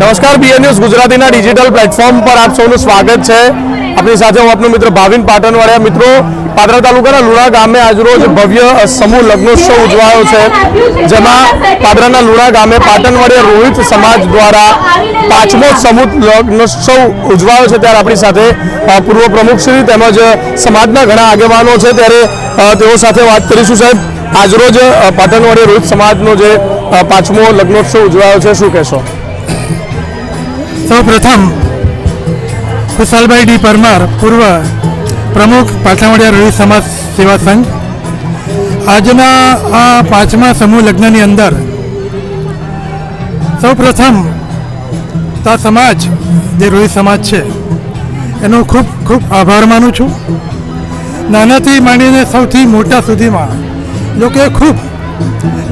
નમસ્કાર BN news ગુજરાતીના digital platform પર આપ સૌનું સ્વાગત છે. આપણી સાથે હું આપનો મિત્ર ભાવિન પાટણવાડિયા મિત્રો પાદરા તાલુકાના લુણા ગામે આજરોજ ભવ્ય સમૂહ લગ્નોત્સવ ઉજવાયો છે, જેમાં પાદરાના લુણા ગામે પાટણવાડિયા રોહિત સમાજ દ્વારા પાંચમો સમૂહ લગ્નોત્સવ ઉજવાયો છે. ત્યારે આપણી સાથે પૂર્વ પ્રમુખશ્રી તેમજ સમાજના ઘણા આગેવાનો છે. ત્યારે તેઓ સાથે વાત કરીશું સાહેબ. આજરોજ પાટણવાડિયા રોહિત સમાજનો જે પાંચમો લગ્નોત્સવ ઉજવાયો છે. શું કહેશો? સૌ પ્રથમ કુશાલભાઈ ડી પરમાર, પૂર્વ પ્રમુખ પાટણવાડિયા રવિ સમાજ સેવા સંઘ. આજના આ પાંચમા સમૂહ લગ્નની અંદર સૌ પ્રથમ તા સમાજ, જે રોહિત સમાજ છે, એનો ખૂબ ખૂબ આભાર માનું છું. નાનાથી માંડીને સૌથી મોટા સુધીમાં, લોકોએ ખૂબ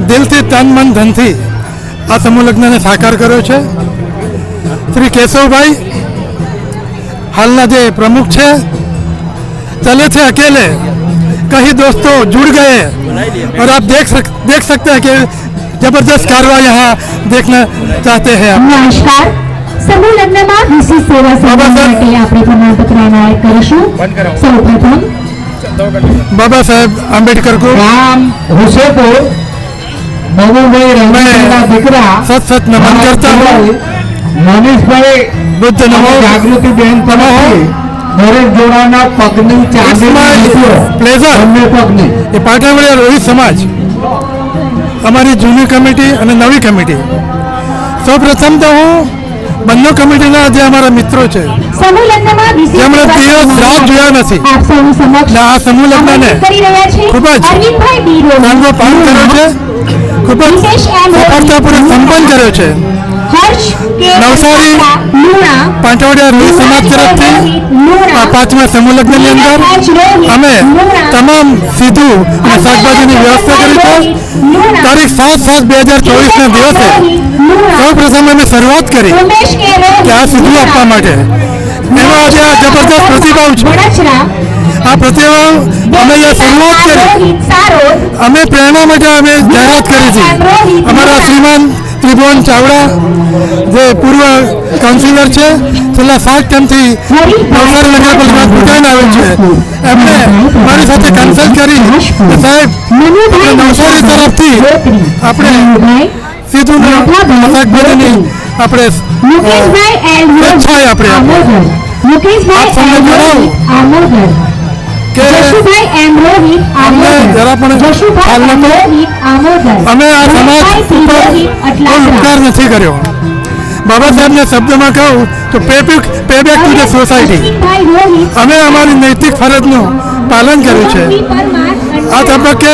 દિલથી તન મન ધનથી આ સમૂહ લગ્નને સાકાર કર્યો છે. श्री केशव भाई हालना जे प्रमुख छे चले थे अकेले कहीं दोस्तों जुड़ गए और आप देख सक देख सकते हैं कि जबरदस्त कारवा यहाँ देखना चाहते हैं आप નમસ્કાર સમૂહ લગ્નમાં વિશેષ સેવા બાબા સન્માન સાહેબ. માટે આપણે પ્રમાણપત્ર એનાયત કરીશું સૌપ્રથમ बाबा साहेब आम्बेडकर को ગામ હુસેપુર મનુભાઈ રમેશના દીકરા सत सत नमन करता हूँ મનીષભાઈ બુદ્ધ નમો. જાગૃતિ બેન તમે દરેક જોડાના પગની ચાંદી પ્લેઝર. બંને પગની. એ પાટણવાડી રોહિત સમાજ. અમારી જૂની કમિટી અને નવી કમિટી. સૌપ્રથમ તો હું બંને કમિટીના જે અમારા મિત્રો છે જેમણે દિવસ રાત જોયા નથી. ને આ સમૂહ લગ્નને ખૂબ જ ગર્વપાન કર્યો છે. ખૂબ જ સફળતાપૂર્વક સંપન્ન કર્યો છે. હર્ષ કે નવસારી લુણા. પાંચવાડિયા રોહિત સમાજ તરફથી આ પાંચમા સમૂહ લગ્નની અંદર અમે તમામ સીધું અને શાકભાજીની વ્યવસ્થા કરી છે. તારીખ સાત સાત બે હજાર ચોવીસના દિવસે સૌ પ્રથમ અમે શરૂઆત કરી કે આ સીધું આપવા માટે. એનો આજે આ જબરદસ્ત પ્રતિભાવ છે. આ પ્રતિભાવ અમે શરૂઆત કરી. અમે પ્રેરણા માટે અમે જાહેરાત કરી છે. અમારા શ્રીમાન ત્રિભુવન ચાવડા જે પૂર્વ કાઉન્સિલર છે છેલ્લા સાત ટાઈમથી નવસારી નગરપાલિકા ચૂંટાઈને આવે છે. એમને મારી સાથે કન્સલ્ટ કરી સાહેબ નવસારી તરફથી આપણે સીધું શાકભાજીની આપણે એલ આપણે આપ સૌને જણાવું. જશુભાઈ એમ રોહિત અમને આમોદર. જરા પણ અમે આ સમાજ ઉપર ઉપકાર નથી કર્યો. બાબા સાહેબના શબ્દમાં કહું તો pay back to the society અમે અમારી નૈતિક ફરજનું પાલન કર્યું છે. આ તબક્કે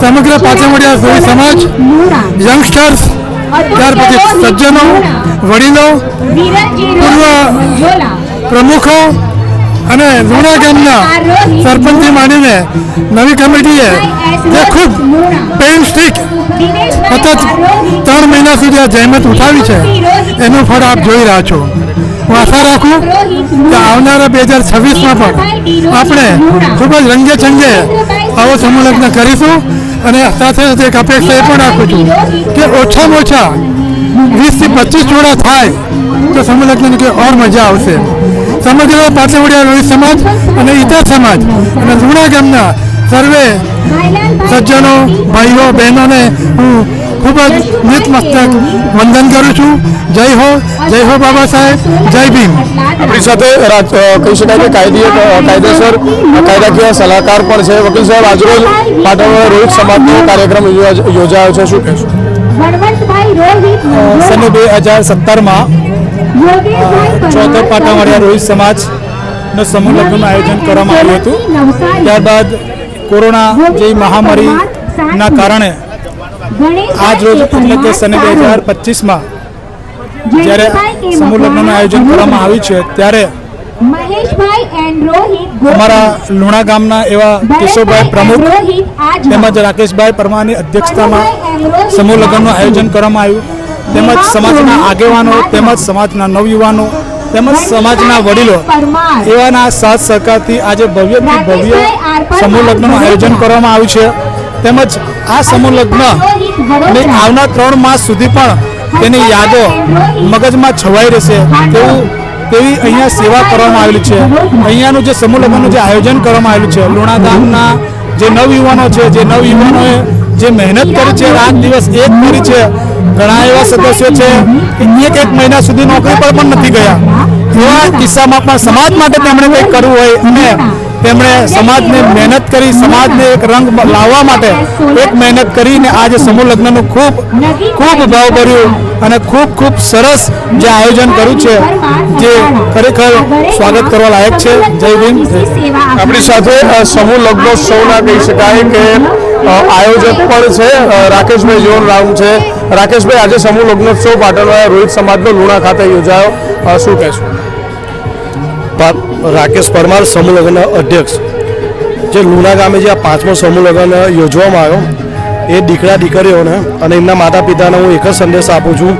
સમગ્ર પાછળવડિયા સોય સમાજ યંગસ્ટર્સ ત્યાર પછી સજ્જનો વડીલો પૂર્વ પ્રમુખો અને લુણા ગામના સરપંચથી માંડીને નવી કમિટીએ જે ખૂબ પેન સ્ટ્રીક સતત ત્રણ મહિના સુધી આ જહેમત ઉઠાવી છે. એનું ફળ આપ જોઈ રહ્યા છો. હું આશા રાખું કે આવનારા બે હજાર છવ્વીસમાં પણ આપણે ખૂબ જ રંગે ચંગે આવો સમૂહ કરીશું અને સાથે સાથે એક અપેક્ષા એ પણ રાખું છું કે ઓછામાં ઓછા વીસથી પચીસ જોડા થાય તો સમૂહ કોઈ ઓર મજા આવશે. સમગ્ર પાટણવડિયા રોહિત સમાજ અને ઇતર સમાજ. અને લુણા ગામના સર્વે સજ્જનો ભાઈઓ બહેનોને હું ખૂબ જ નતમસ્તક વંદન કરું છું. જય હો જય હો બાબા સાહેબ જય ભીમ. આપણી સાથે કહી શકાય કે કાયદીય કાયદેસર કાયદાકીય સલાહકાર પણ છે. વકીલ સાહેબ આજરોજ પાટણવાળા રોહિત સમાજનો કાર્યક્રમ યોજા- યોજાયો છે. શું કહેશું? સન બે હજાર સત્તરમાં ચોથો પાટણવાડિયા રોહિત સમાજનો સમૂહ લગ્નનું આયોજન કરવામાં આવ્યું હતું. ત્યારબાદ કોરોના જેવી મહામારીના કારણે આજ રોજ એટલે કે સન બે હજાર પચીસમાં જ્યારે સમૂહ લગ્નનું આયોજન કરવામાં આવ્યું છે ત્યારે અમારા લુણા ગામના એવા કેશવભાઈ પ્રમુખ તેમજ રાકેશભાઈ પરમારની અધ્યક્ષતામાં સમૂહ લગ્નનું આયોજન કરવામાં આવ્યું. તેમજ સમાજના આગેવાનો તેમજ સમાજના નવયુવાનો તેમજ સમાજના વડીલો એવાના સાથ સહકારથી આજે ભવ્યથી ભવ્ય સમૂહ લગ્નનું આયોજન કરવામાં આવ્યું છે. તેમજ આ સમૂહ લગ્ન આવનાર ત્રણ માસ સુધી પણ તેની યાદો મગજમાં છવાઈ રહેશે. તેવું તેવી અહીંયા સેવા કરવામાં આવેલી છે. અહીંયાનું જે સમૂહ લગ્નનું જે આયોજન કરવામાં આવેલું છે લુણાધામના જે નવયુવાનો છે જે નવયુવાનોએ જે મહેનત કરી છે રાત દિવસ એક કરી છે ઘણા એવા સદસ્યો છે એક એક મહિના સુધી નોકરી પર પણ નથી ગયા. એવા કિસ્સામાં પણ સમાજ માટે તેમણે કંઈક કરવું હોય અને તેમણે સમાજને મહેનત કરી, સમાજને એક રંગ લાવવા માટે એક મહેનત કરીને આજે સમૂહ લગ્નનું ખૂબ ખૂબ ભાવભર્યું અને ખૂબ ખૂબ સરસ જે આયોજન કર્યું છે, જે ખરેખર સ્વાગત કરવા લાયક છે. જય ભીમ આપણી સાથે સમૂહ લગ્નોત્સવના કહી શકાય કે આયોજક પણ છે રાકેશભાઈ જોન રામ છે. રાકેશભાઈ, આજે સમૂહ લગ્નોત્સવ પાટણમાં રોહિત સમાજનો લુણા ખાતે યોજાયો. શું કહેશો? રાકેશ પરમાર સમૂહ લગ્ન અધ્યક્ષ. જે લુણા ગામે જે આ પાંચમો સમૂહ લગ્ન યોજવામાં આવ્યો, એ દીકરા દીકરીઓને અને એમના માતા પિતાને હું એક જ સંદેશ આપું છું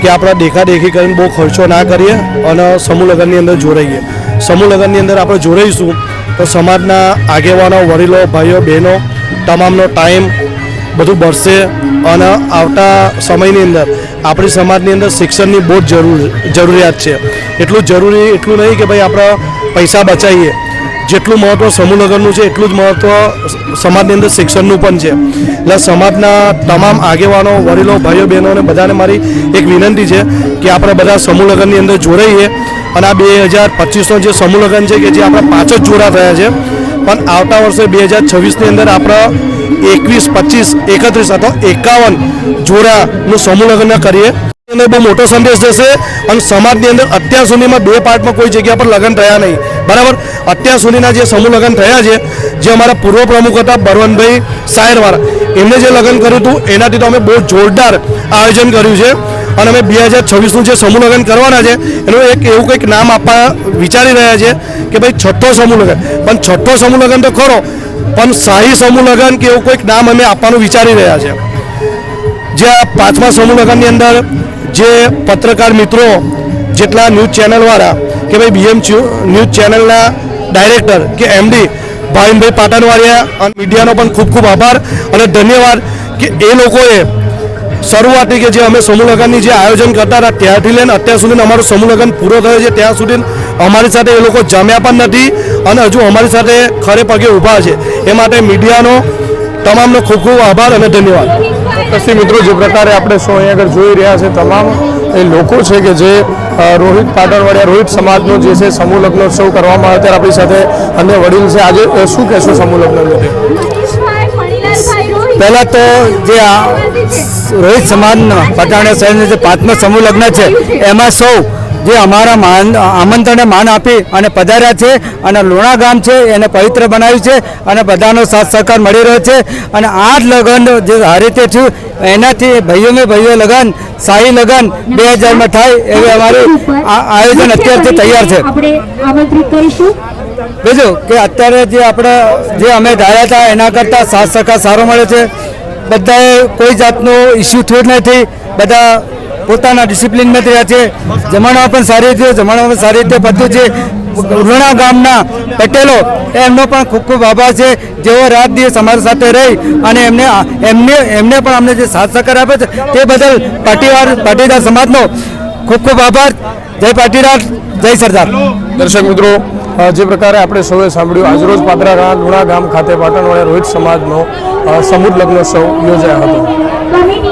કે આપણે દેખાદેખી કરીને બહુ ખર્ચો ના કરીએ અને સમૂહ લગ્નની અંદર જોડાઈએ. સમૂહ લગ્નની અંદર આપણે જોડાઈશું તો સમાજના આગેવાનો, વડીલો, ભાઈઓ, બહેનો તમામનો ટાઈમ બધું બળશે અને આવતા સમયની અંદર આપણી સમાજની અંદર શિક્ષણની બહુ જ જરૂર, જરૂરિયાત છે. એટલું જરૂરી, એટલું નહીં કે ભાઈ આપણે પૈસા બચાવીએ. જેટલું મહત્ત્વ સમૂહનગરનું છે, એટલું જ મહત્ત્વ સમાજની અંદર શિક્ષણનું પણ છે. એટલે સમાજના તમામ આગેવાનો, વડીલો, ભાઈઓ, બહેનોને બધાને મારી એક વિનંતી છે કે આપણે બધા સમૂહ લગ્નની અંદર જોડાઈએ. અને આ બે હજાર પચીસનો જે સમૂહ લગ્ન છે કે જે આપણા પાંચ જ જોડા થયા છે પણ આવતા વર્ષે બે હજાર છવ્વીસની અંદર આપણા એકવીસ, પચીસ, એકત્રીસ અથવા એકાવન જોડાનું સમૂહ લગ્ન કરીએ. અંદર બહુ મોટો સંદેશ જશે અને સમાજની અંદર અત્યાર સુધીમાં બે પાર્ટમાં કોઈ જગ્યા પર લગ્ન થયા નહીં. બરાબર? અત્યાર સુધીના જે સમૂહ લગ્ન થયા છે, જે અમારા પૂર્વ પ્રમુખ હતા બરવનભાઈ સાયરવાળા, એમને જે લગ્ન કર્યું હતું, એનાથી તો અમે બહુ જોરદાર આયોજન કર્યું છે. અને અમે બે હજાર છવ્વીસનું જે સમૂહ લગ્ન કરવાના છે, એનું એક એવું કંઈક નામ આપવા વિચારી રહ્યા છે કે ભાઈ છઠ્ઠો સમૂહ લગ્ન. પણ છઠ્ઠો સમૂહ લગ્ન તો ખરો, પણ શાહી સમૂહ લગ્ન કે એવું કોઈક નામ અમે આપવાનું વિચારી રહ્યા છે. જે આ પાંચમા સમૂહ લગ્નની અંદર જે પત્રકાર મિત્રો જેટલા ન્યૂઝ ચેનલવાળા કે ભાઈ બીએમ ન્યૂઝ ચેનલના ડાયરેક્ટર કે એમડી ભાવિનભાઈ પાટણવાળિયા અને મીડિયાનો પણ ખૂબ ખૂબ આભાર અને ધન્યવાદ કે એ લોકોએ શરૂઆતથી કે જે અમે સમૂહ લગ્નની જે આયોજન કરતા હતા ત્યારથી લઈને અત્યાર સુધી અમારું સમૂહ લગ્ન પૂરો થયો છે. ત્યાં સુધી અમારી સાથે એ લોકો જમ્યા પણ નથી અને હજુ અમારી સાથે ખરે પગે ઊભા છે. એ માટે મીડિયાનો તમામનો ખૂબ ખૂબ આભાર અને ધન્યવાદ. ચોક્કસથી મિત્રો, જે પ્રકારે આપણે શું અહીંયા આગળ જોઈ રહ્યા છે, તમામ એ લોકો છે કે જે રોહિત પાટણવાડિયા રોહિત સમાજનો જે છે સમૂહ લગ્નોત્સવ કરવામાં આવે ત્યારે આપણી સાથે અન્ય વડીલ છે. આજે શું કહેશો સમૂહ લગ્ન પહેલાં તો જે આ રોહિત સમાજના, પટાણા શહેરનું જે પાંચમો સમૂહ લગ્ન છે, એમાં સૌ જે અમારા માન આમંત્રણને માન આપી અને પધાર્યા છે અને લુણા ગામ છે એને પવિત્ર બનાવ્યું છે અને બધાનો સાથ સહકાર મળી રહ્યો છે. અને આ જ લગ્ન જે આ રીતે થયું એનાથી ભાઈઓ મેં ભાઈઓ લગ્ન શાહી લગ્ન બે હજારમાં થાય એવી અમારું આ આયોજન અત્યારથી તૈયાર છે. આમંત્રિત કરીશું. બીજું કે અત્યારે જે આપણે જે અમે ધાર્યા હતા એના કરતાં સાથ સહકાર સારો મળે છે. બધાએ કોઈ જાતનો ઇસ્યુ થયો નથી. બધા પોતાના ડિસિપ્લિનમાં રહ્યા છે. જમાડવા પણ સારી રીતે જમાડવા પણ સારી રીતે બધું છે ઉરણા ગામના પટેલો, એમનો પણ ખૂબ ખૂબ આભાર છે. જેઓ રાત દિવસ અમારી સાથે રહી અને એમને એમને એમને પણ અમને જે સાથ સહકાર આપે છે, તે બદલ પાટીવાર, પાટીદાર સમાજનો ખૂબ ખૂબ આભાર. જય પાટીદાર, જય સરદાર. દર્શક મિત્રો જે પ્રકારે આપણે સૌએ સાંભળ્યું, આજરોજ પાદરા લુણા ગામ ખાતે પાટણવાળા રોહિત સમાજનો સમૂહ લગ્નોત્સવ યોજાયો હતો.